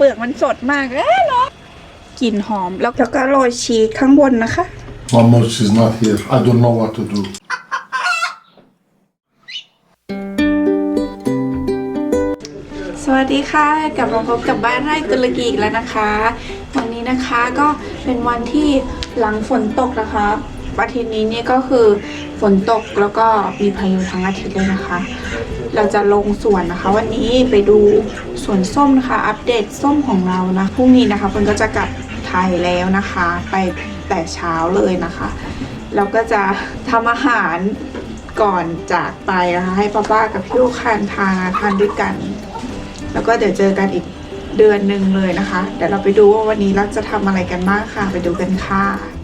เปลือกมันสดมากเอ๊ะเนาะกลิ่นหอมแล้วแล้วก็โรยชีสข้างบนนะคะ Mama, she's not here. I don't know what to do. สวัสดีค่ะกลับมาพบกับบ้านไร่ตุรกีอีกแล้วนะคะ วันนี้นะคะก็เป็นวันที่หลังฝนตกนะคะ อาทิตย์นี้เนี่ยก็คือฝนตกแล้วก็มีพายุทั้งอาทิตย์เลยนะคะ เราจะลงสวนนะคะ วันนี้ไปดูสวนส้มนะคะ อัปเดตส้มของเรานะพรุ่งนี้นะคะฝนก็จะกลับไทยแล้วนะคะ ไปแต่เช้าเลยนะคะ เราก็จะทำอาหารก่อนจากไปนะคะ ให้ป้าป้ากับพี่ลูกคานทานทานด้วยกัน แล้วก็เดี๋ยวเจอกันอีกเดือนหนึ่งเลยนะคะ เดี๋ยวเราไปดูว่าวันนี้เราจะทำอะไรกันบ้างค่ะ ไปดูกันค่ะ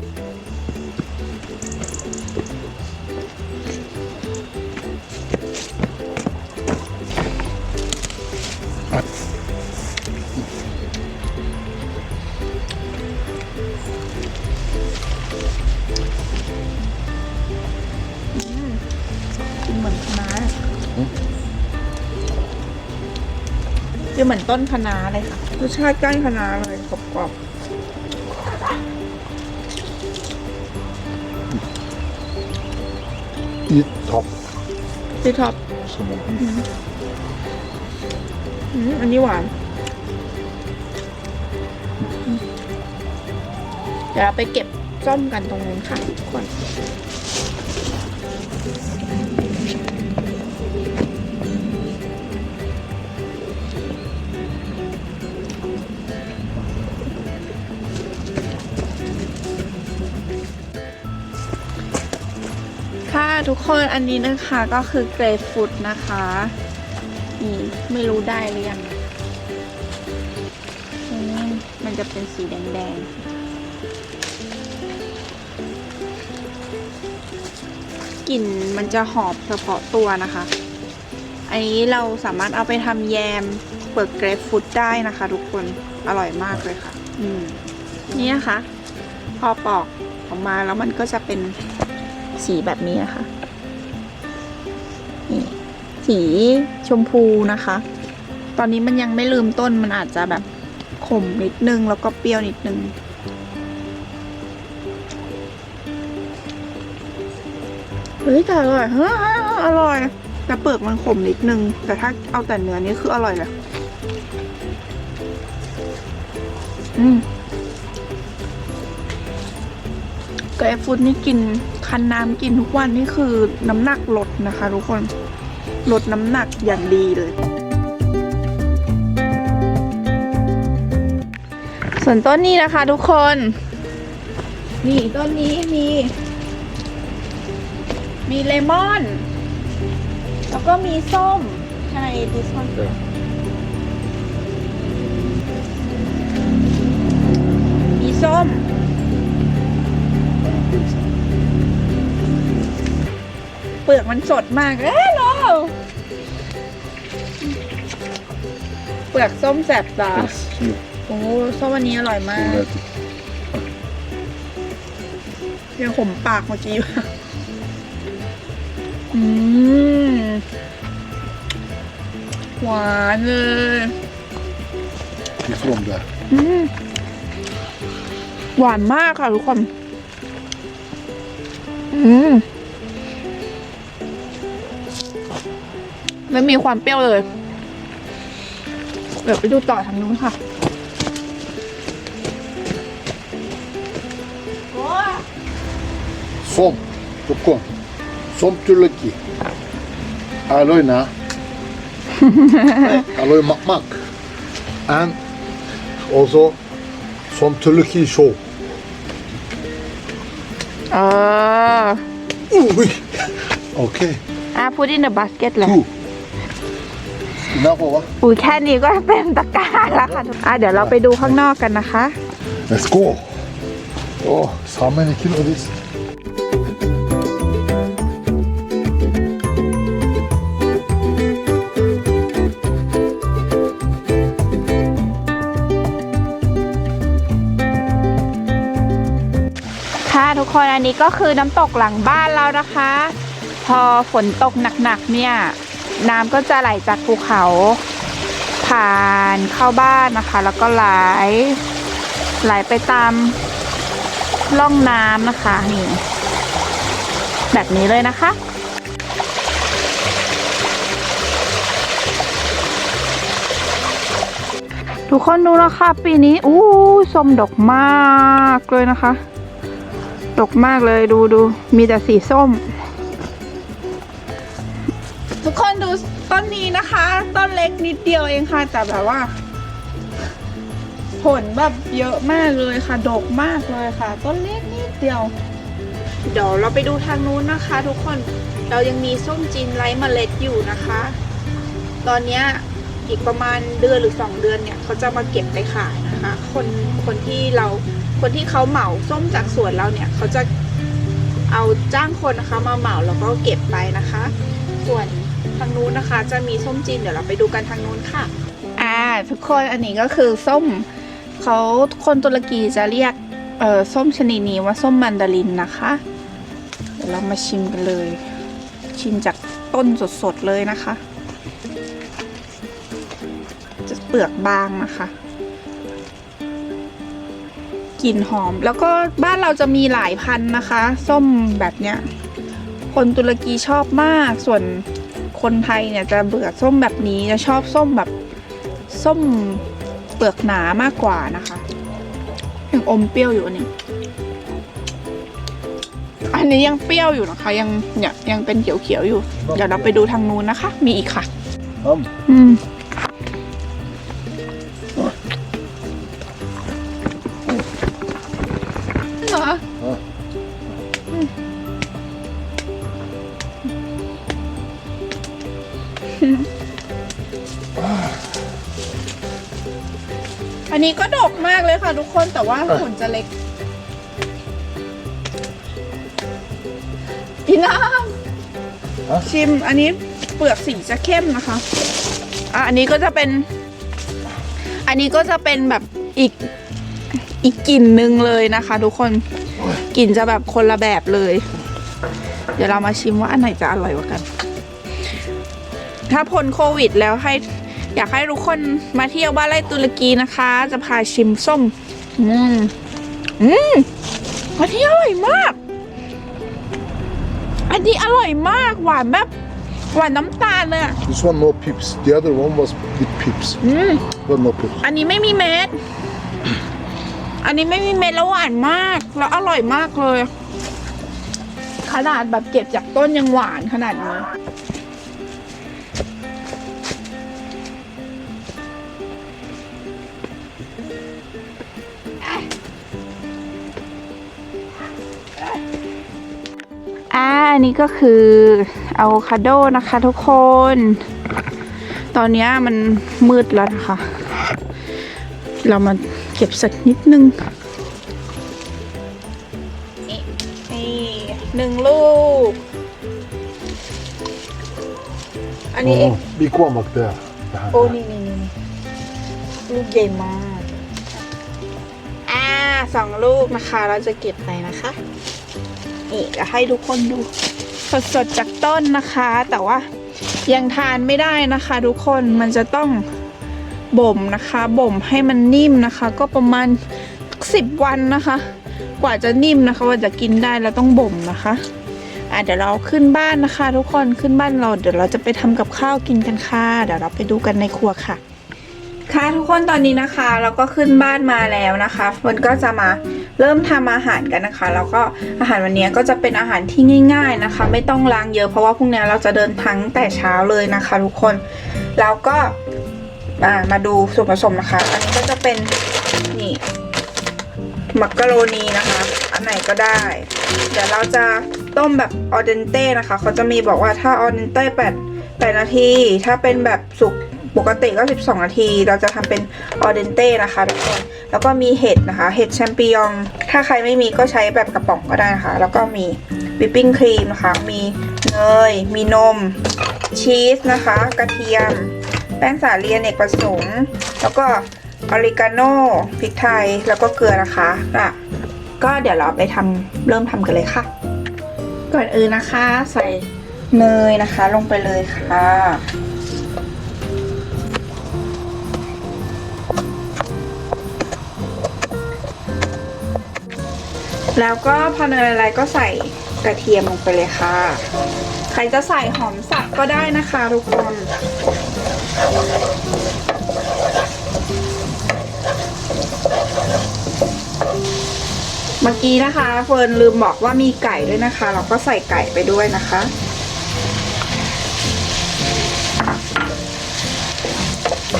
ต้นคะน้าเลยค่ะรสชาติใกล้คะน้าเลยกรอบ Eat top. ๆที่ท็อป Someone. อืมอันนี้หวานอืมเดี๋ยวเราไปเก็บส้มกันตรงนู้นค่ะทุกคน ทุกคนอันนี้นะคะก็คือเกรฟฟุตนะคะนี่ไม่รู้ได้หรือยังมมันจะเป็นสีแดงๆกลิ่นมันจะหอมเฉพาะตัวนะคะ อันนี้เราสามารถเอาไปทำแยมเปลือกเกรฟฟุตได้นะคะ ทุกคนอร่อยมากเลยค่ะ อืมนี่นะคะ พอปอกออกมาแล้วมันก็จะเป็นสีแบบนี้นะคะ สีชมพูนะคะ ตอนนี้มันยังไม่ลืมต้นมันอาจจะแบบขมนิดนึงแล้วก็เปรี้ยวนิดนึง เฮ้ยแต่อร่อยเฮ้ยอร่อย แต่เปลือกมันขมนิดนึง แต่ถ้าเอาแต่เนื้อนี่คืออร่อยเลยอืมเกรฟฟูดนี่กินคันน้ำกินทุกวันนี่คือน้ำหนักลดนะคะทุกคน ลดน้ำหนักอย่างดีเลย ส่วนต้นนี้นะคะทุกคน นี่ต้นนี้มี มีเลมอน แล้วก็มีส้มใช่ this one Yeah. มีส้มเปลือกมันสดมากเอ้ย เปลือกส้มแสบตา Yes, you โอ้ส้มวันนี้อร่อยมาก let it. ยังขมปากเมื่อกี้อืม หวานเลย Be from there. อืม หวานมากค่ะทุกคน อืมไม่มีความเปรี้ยวเลย เดี๋ยวไปดูต่อทางนู้นค่ะ Som. Popcorn. Som Turkey. Aloy na. Aloy makmak. And also some Turkey show. เออ Uy. Okay. อะ put in the basket เลย Two. Enough or what? อุ้ยแค่นี้ก็เป็นตะกร้าแล้วค่ะอะเดี๋ยวเราไปดูข้างนอกกันนะคะ Let's go. Oh, how many kilo this? ค่ะทุกคนอันนี้ก็คือน้ำตกหลังบ้านเรานะคะ พอฝนตกหนักๆเนี่ย น้ำก็จะไหลจากภูเขา ผ่านเข้าบ้านนะคะ แล้วก็ไหลไหลไปตามร่องน้ำนะคะนี่แบบนี้เลยนะคะ ทุกคนดูนะคะ ปีนี้อู้ส้มดกมากเลยนะคะ ดกมากเลยดูดูมีแต่สีส้ม ต้นนี้นะคะ ต้นเล็กนิดเดียวเองค่ะ แต่แบบว่า ผลแบบเยอะมากเลยค่ะ ดกมากเลยค่ะ ต้นเล็กนิดเดียว เดี๋ยวเราไปดูทางนู้นนะคะ ทุกคนเรายังมีส้มจีนไร้เมล็ดอยู่นะคะ ตอนนี้อีกประมาณเดือนหรือ2เดือนเนี่ยเขาจะมาเก็บไปขายนะคะ คนคนที่เราคนที่เขาเหมาส้มจากสวนเราเนี่ยเขาจะเอาจ้างคนนะคะมาเหมาแล้วก็เก็บไปนะคะ ส่วน ทางนู้นนะคะ จะมีส้มจีนเดี๋ยวเราไปดูกันทางนู้นค่ะ อ่า ทุกคนอันนี้ก็คือส้มเขาคนตุรกีจะเรียกเอ่อส้มชนิดนี้ว่าส้มมันดารินนะคะ เดี๋ยวเรามาชิมกันเลย ชิมจากต้นสดๆเลยนะคะ จะเปลือกบางนะคะกลิ่นหอมแล้วก็บ้านเราจะมีหลายพันนะคะ ส้มแบบเนี้ยคนตุรกีชอบมากส่วน คนไทยเนี่ยจะเบื่อส้มแบบนี้จะชอบส้มแบบส้มเปลือกหนามากกว่านะคะยังอมเปรี้ยวอยู่อันนี้อันนี้ยังเปรี้ยวอยู่นะคะ ยังเนี่ยยังเป็นเขียวๆอยู่ เดี๋ยวเราไปดูทางนู้นนะคะ มีอีกค่ะ Um, อืม อันนี้ก็ดกมากเลยค่ะทุกคนแต่ว่าผลจะเล็กพี่น้ฮะำชิม อันนี้เปลือกสีจะเข้มนะคะ อะอันนี้ก็จะเป็น อันนี้ก็จะเป็นแบบอีกอีกกลิ่นหนึ่งเลยนะคะ ทุกคนกลิ่นจะแบบคนละแบบเลย เดี๋ยวเรามาชิมว่าอันไหนจะอร่อยกว่ากัน ถ้าพ้นโควิดแล้วให้อยากให้ทุกคนมาเที่ยวบ้านไร่ตุรกีนะคะ จะพาชิมส้ม อืม อืมอันนี้อร่อยมาก อันนี้อร่อยมาก หวานแบบ หวานน้ำตาลเลยอะ this one no pips. The other one was with pips, อืม but no pips. อันนี้ไม่มีเม็ด อันนี้ไม่มีเม็ดแล้วหวานมาก แล้วอร่อยมากเลย ขนาดแบบเก็บจากต้นยังหวานขนาดนี้ นนี้ก็คืออะโวคาโดนะคะทุกคน ตอนเนี้ยมันมืดแล้วนะคะ เรามาเก็บสักนิดนึงนี่นี่หนึ่งลูก อันนี้เอง Oh, big one back there. โอ้นี่นี่นี่นี่ลูกใหญ่มาก อ่าสองลูกนะคะ เราจะเก็บไปนะคะ นี่จะให้ทุกคนดูสดๆจากต้นนะคะ แต่ว่ายังทานไม่ได้นะคะ ทุกคนมันจะต้องบ่มนะคะบ่มให้มันนิ่มนะคะ ก็ประมาณสิบวันนะคะ กว่าจะนิ่มนะคะว่าจะกินได้เราต้องบ่มนะคะอะเดี๋ยวเราขึ้นบ้านนะคะ ทุกคนขึ้นบ้านเราเดี๋ยวเราจะไปทำกับข้าวกินกันค่ะเดี๋ยวเราไปดูกันในครัวค่ะ ค่ะทุกคนตอนนี้นะคะ เราก็ขึ้นบ้านมาแล้วนะคะมันก็จะมา เริ่มทำอาหารกันนะคะ แล้วก็อาหารวันนี้ก็จะเป็นอาหารที่ง่าย ๆนะคะ ไม่ต้องล้างเยอะเพราะว่าพรุ่งนี้เราจะเดินทั้งแต่เช้าเลยนะคะทุกคนแล้วก็อ่ามาดูส่วนผสมนะคะ อันนี้ก็จะเป็นนี่มักกะโรนีนะคะ อันไหนก็ได้ เดี๋ยวเราจะต้มแบบออเดนเต้นะคะ เขาจะมีบอกว่าถ้าออเดนเต้แปดแปดนาที ถ้าเป็นแบบสุก ปกติก็ 12 นาที เราจะทำเป็นออเดนเต้นะคะทุกคน แล้วก็มีเห็ดนะคะ เห็ดแชมปิญอง ถ้าใครไม่มีก็ใช้แบบกระป๋องก็ได้นะคะ แล้วก็มีวิปปิ้งครีมนะคะ มีเนย มีนม ชีสนะคะ กระเทียม แป้งสาลีเนกประสงค์ แล้วก็ออริกาโน่พริกไทย แล้วก็เกลือนะคะอะก็เดี๋ยวเราไปทำเริ่มทำกันเลยค่ะ ก่อนอื่นนะคะ ใส่เนยนะคะลงไปเลยค่ะ แล้วก็พอเนยอะไรก็ใส่กระเทียมลงไปเลยค่ะ ใครจะใส่หอมสับก็ได้นะคะทุกคน เมื่อกี้นะคะเฟิร์นลืมบอกว่ามีไก่ด้วยนะคะ เราก็ใส่ไก่ไปด้วยนะคะ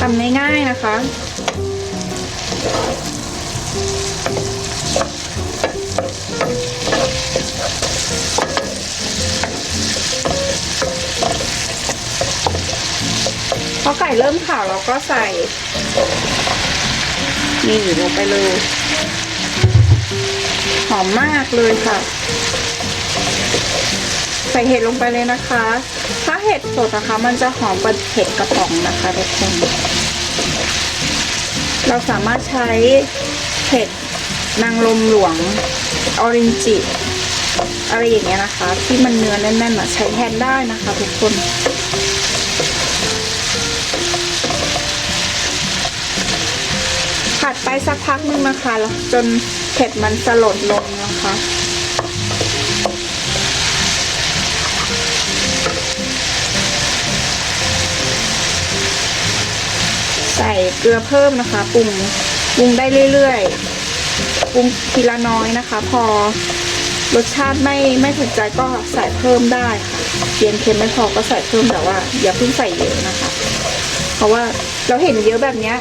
ทำง่ายๆนะคะ พอไก่เริ่มขาวเราก็ใส่ นี่ลงไปเลย หอมมากเลยค่ะ ใส่เห็ดลงไปเลยนะคะ ถ้าเห็ดสดนะคะ มันจะหอมกว่าเห็ดกระป๋องนะคะทุกคน เราสามารถใช้เห็ดนางลมหลวงออรินจิอะไรอย่างเงี้ยนะคะ ที่มันเนื้อแน่นๆอะใช้แทนได้นะคะทุกคน ผัดไปสักพักนึงนะคะแล้วจนเผ็ดมันสลดลงนะคะ ใส่เกลือเพิ่มนะคะปรุงปรุงได้เรื่อยๆปรุงทีละน้อยนะคะ พอรสชาติไม่ไม่ถูกใจก็ใส่เพิ่มได้ค่ะเย็นเค็มไม่พอก็ใส่เพิ่มแต่ว่า อย่าเพิ่งใส่เยอะนะคะ เพราะว่าเราเห็นเยอะแบบเนี้ย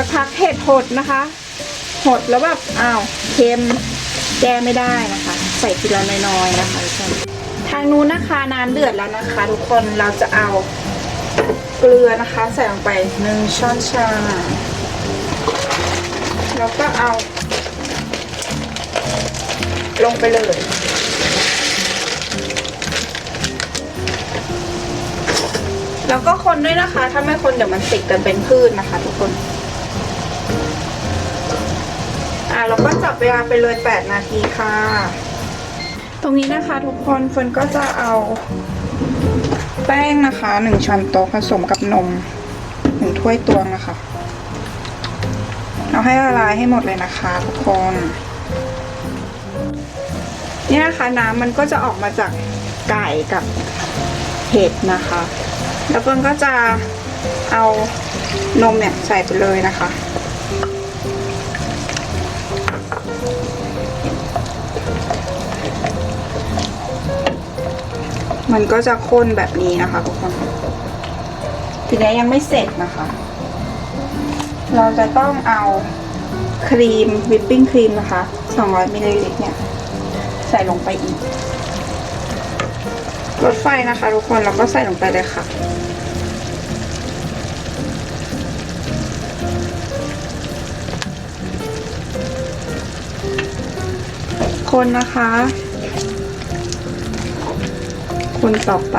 สักพักเห็ดหดนะคะ หดแล้วแบบอ้าวเค็มแก้ไม่ได้นะคะ ใส่ทีละน้อยๆนะคะทุกคนทางนู้นนะคะน้ำเดือดแล้วนะคะ ทุกคนเราจะเอาเกลือนะคะ ใส่ลงไปหนึ่งช้อนชาแล้วก็เอา ลงไปเลยแล้วก็คนด้วยนะคะ ถ้าไม่คนเดี๋ยวมันติดกันเป็นพืชนะคะ ทุกคน อ่าเราก็จับเวลาไปเลย 8 นาทีค่ะ ตรงนี้นะคะทุกคนเฟิร์นก็จะเอาแป้งนะคะหนึ่งช้อนโต๊ะผสมกับนมหนึ่งถ้วยตวงนะคะ เอาให้ละลายให้หมดเลยนะคะ ทุกคนนี่นะคะน้ำมันก็จะออกมาจากไก่กับเห็ดนะคะ แล้วเฟิร์นก็จะเอานมเนี่ยใส่ไปเลยนะคะ มันก็จะข้นแบบนี้นะคะทุกคน ทีนี้ยังไม่เสร็จนะคะ เราจะต้องเอาครีมวิปปิ้งครีมนะคะ 200มิลลิลิตรเนี่ย ใส่ลงไปอีกลดไฟนะคะ ทุกคนแล้วก็ใส่ลงไปเลยค่ะ คนนะคะ คนต่อไป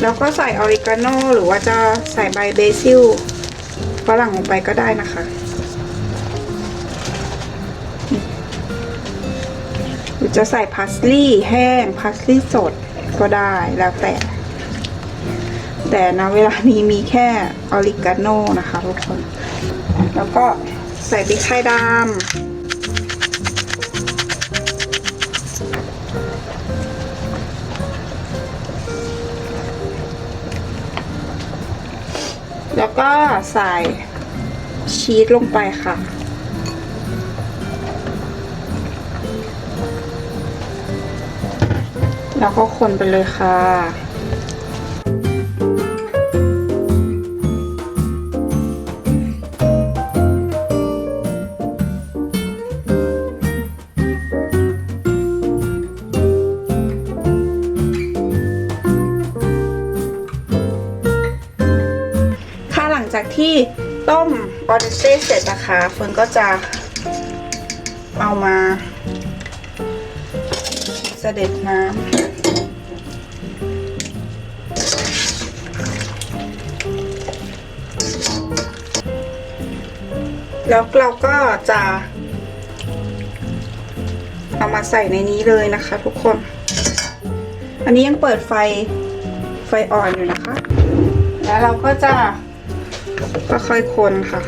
แล้วก็ใส่ออริกาโนหรือว่าจะใส่ใบเบซิลฝรั่งลงไปก็ได้นะคะ หรือจะใส่พาสลีย์แห้งพาสลีย์สดก็ได้แล้วแต่ แต่นะเวลานี้มีแค่ออริกาโนนะคะทุกคน แล้วก็ใส่พริกไทยดำ แล้วก็ใส่ชีสลงไปค่ะ แล้วก็คนไปเลยค่ะ ที่ต้มบอลเต้เสร็จนะคะเฟิร์นก็จะเอามาเสด็จน้ำแล้วเราก็จะ เอามาใส่ในนี้เลยนะคะทุกคน อันนี้ยังเปิดไฟไฟอ่อนอยู่นะคะ แล้วเราก็จะ ก็ค่อยคนค่ะ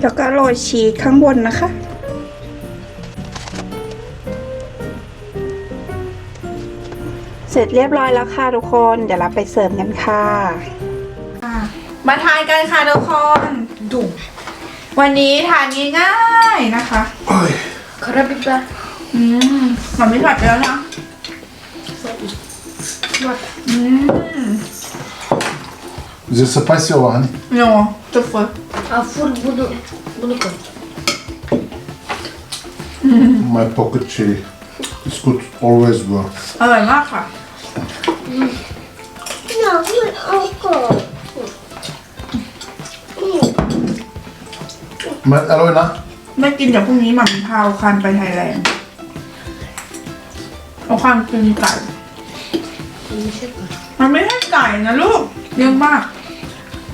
แล้วก็โรยชีสข้างบนนะคะ ร็จเรียบร้อยแล้วค่ะทุกคน เดี๋ยวเราไปเสิร์ฟกันค่ะ มาทานกันค่ะทุกคนดุวันนี้ทานง่ายๆนะคะ Oj. Karabiber. อืมมันไม่ผัดแล้วนะอืม Is it spicy or honey? โนจุดเฟิร์ Ja, full bunu, bunu koy. My pocket chili. It's good. Always work. อร่อยมากค่ะ Men Eloina, ไม่กินเดี๋ยวพรุ่งนี้หมันพาโอคันไปไทยแลนด์โอคันกินไก่มันไม่ใช่ไก่นะลูกเยอะมาก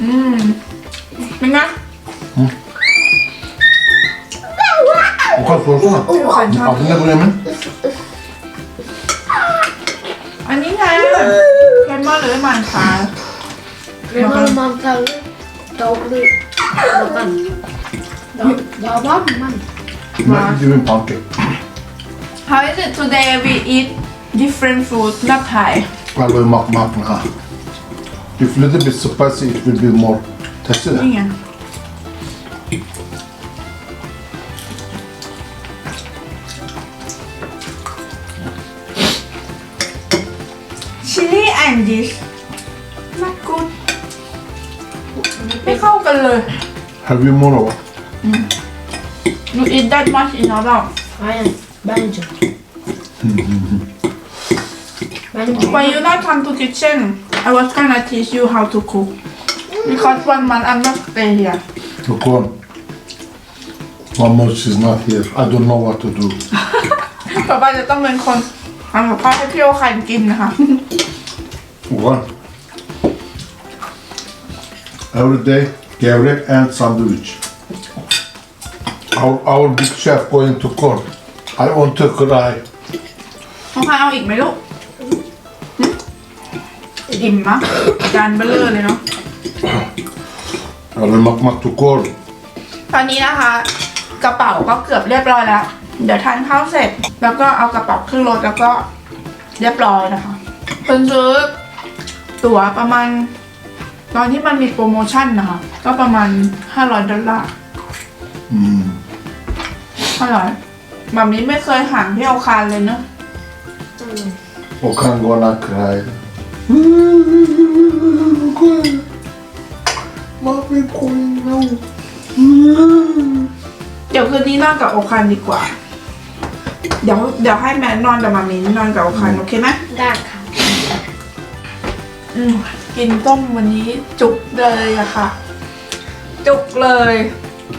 อืมเป็นไง Okan sorsana. โอคันชอบ Adın ne bu yemin? อันนี้ไงเลมอนหรือมันคะ Kremalı mantarlı, tavuklu bakan. Daha, daha var mı man? Ben giving pancake. How is it today we eat different food not Thai Aloe mak mak ha. If little bit spicy, it will be more tasty. นี่ไง Chili and this not good ไม่เข้ากันเลย Have you more of it? You eat that much in a row Aynen, bence. Benim When you not come to kitchen I was gonna teach you how to cook because one month I'm not stay here Look on. One more, she's not here. I don't know what to do. ต่อไปจะต้องเป็นคนทำกับข้าวให้พี่โอคันกินนะคะ One. Every day, gevrek and sandwich. Our, our big chef going to court. I want to cry. โอคันเอาอีกไหมลูกหึอิ่มมะจานเบลเลอร์เลยเนาะ Aloe mak mak to court. ตอนนี้นะคะ กระเป๋าก็เกือบเรียบร้อยแล้ว เดี๋ยวทานข้าวเสร็จ แล้วก็เอากระเป๋าขึ้นรถแล้วก็เรียบร้อยนะคะเพิ่งซื้อตั๋วประมาณ ตอนที่มันมีโปรโมชั่นนะคะ ก็ประมาณ 500 ดอลลาร์ Mm. 500แบบนี้ไม่เคยห่างพี่โอคานเลยเนอะ Okan gonna cry. Mommy going now. เดี๋ยวคืนนี้นอนกับโอคานดีกว่า เดี๋ยวเดี๋ยวให้แม่นอนกับมามินนอนกับโอคานโอเคไหมได้ค่ะ อืมกินต้มวันนี้จุกเลยอะค่ะ จุกเลย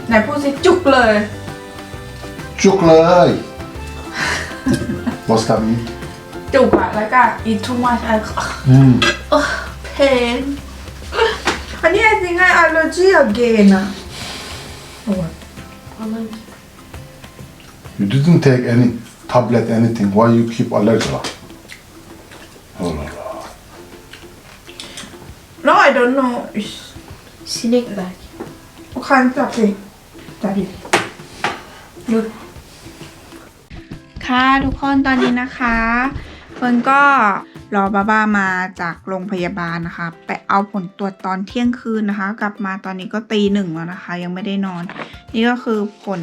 ไหนพูดสิจุกเลย Chocolate. What's that mean? จุกอะแล้วก็ eat too much I Mm. pain อันนี้ I think I allergy again อะโอ้ย Ama You didn't take any tablet, anything. Why you keep allergic? Oh, la, la. no I don't know Ish. sinek belki. โอคานจับสิจับ ดิหยุดค่ะทุกคนตอนนี้นะคะเฟิร์นก็รอบ้าบ้ามาจากโรงพยาบาลนะคะ ไปเอาผลตรวจตอนเที่ยงคืนนะคะ กลับมาตอนนี้ก็ตีหนึ่งแล้วนะคะ ยังไม่ได้นอน นี่ก็คือผล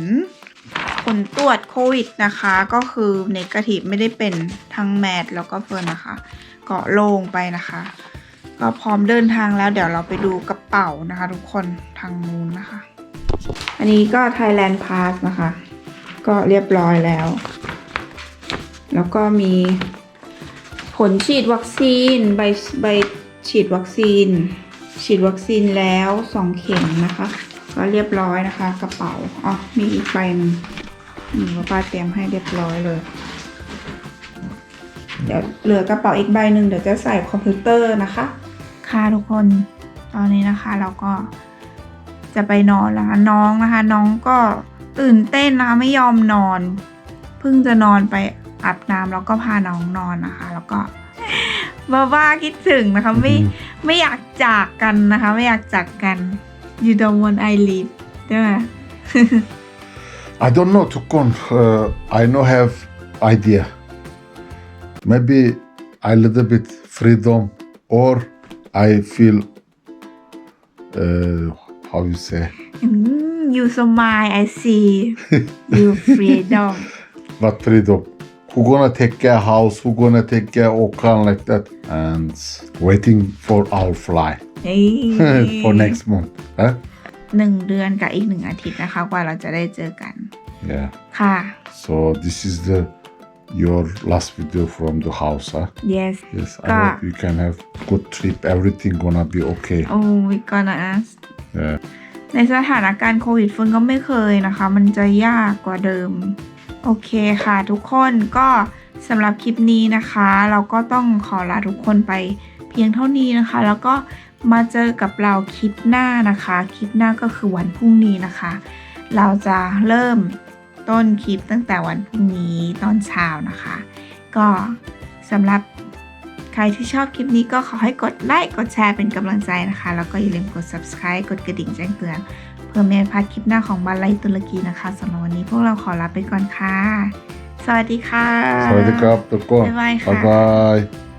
ผลตรวจโควิดนะคะ ก็คือเนกาทีฟไม่ได้เป็นทั้งแมทแล้วก็เฟิร์นนะคะ เก็โล่งไปนะคะ ก็พร้อมเดินทางแล้วเดี๋ยวเราไปดูกระเป๋านะคะ ทุกคนทางนู้นนะคะ อันนี้ก็ Thailand Pass นะคะ ก็เรียบร้อยแล้ว แล้วก็มีผลฉีดวัคซีน ใบใบฉีดวัคซีน ฉีดวัคซีนแล้วสองเข็มนะคะ ก็เรียบร้อยนะคะ กระเป๋าอ๋อมีอีกใบหนึงนี่ว่าป้าเตรียมให้เรียบร้อยเลย เดี๋ยวเหลือกระเป๋าอีกใบหนึ่งเดี๋ยวจะใส่คอมพิวเตอร์นะคะ ค่ะทุกคนตอนนี้นะคะเราก็จะไปนอนแล้วน้องนะคะ น้องก็ ตื่นเต้นนะคะไม่ยอมนอน เพิ่งจะนอนไปอาบน้ำแล้วก็พาน้องนอนนะคะ แล้วก็บ้าบ้าคิดถึงนะคะ ไม่ไม่อยากจากกันนะคะ ไม่อยากจากกัน you don't want I leave ใช่ไหม I don't know Tukon. Uh, I no have idea. Maybe I little bit freedom or I feel uh, how you say Mm, you smile I see you freedom not freedom. Who gonna take care house? Who gonna take care Okan like that? And waiting for our fly เฮ้ย for next month. Huh? หนึ่งเดือนกับอีกหนึ่งอาทิตย์นะคะ กว่าเราจะได้เจอกัน Yeah. ค่ะ So this is the your last video from the house, huh? yes Yes. I Ka. hope you can have good trip. Everything gonna be okay. oh we gonna ask Yeah. ในสถานการณ์โควิดเฟิร์นก็ไม่เคยนะคะ มันจะยากกว่าเดิม โอเคค่ะทุกคนก็สำหรับคลิปนี้นะคะ เราก็ต้องขอลาทุกคนไปเพียงเท่านี้นะคะ แล้วก็มาเจอกับเราคลิปหน้านะคะ คลิปหน้าก็คือวันพรุ่งนี้นะคะ เราจะเริ่มต้นคลิปตั้งแต่วันพรุ่งนี้ตอนเช้านะคะ ก็สำหรับ ใครที่ชอบคลิปนี้ก็ขอให้กดไลค์กดแชร์เป็นกำลังใจนะคะ แล้วก็อย่าลืมกด subscribe กดกระดิ่งแจ้งเตือน เพื่อไม่ให้พลาดคลิปหน้าของบาลัยตุรกีนะคะสำหรับวันนี้พวกเราขอลาไปก่อนค่ะ สวัสดีค่ะ Sawadee krap, Tukon. Bye-bye, Bye bye.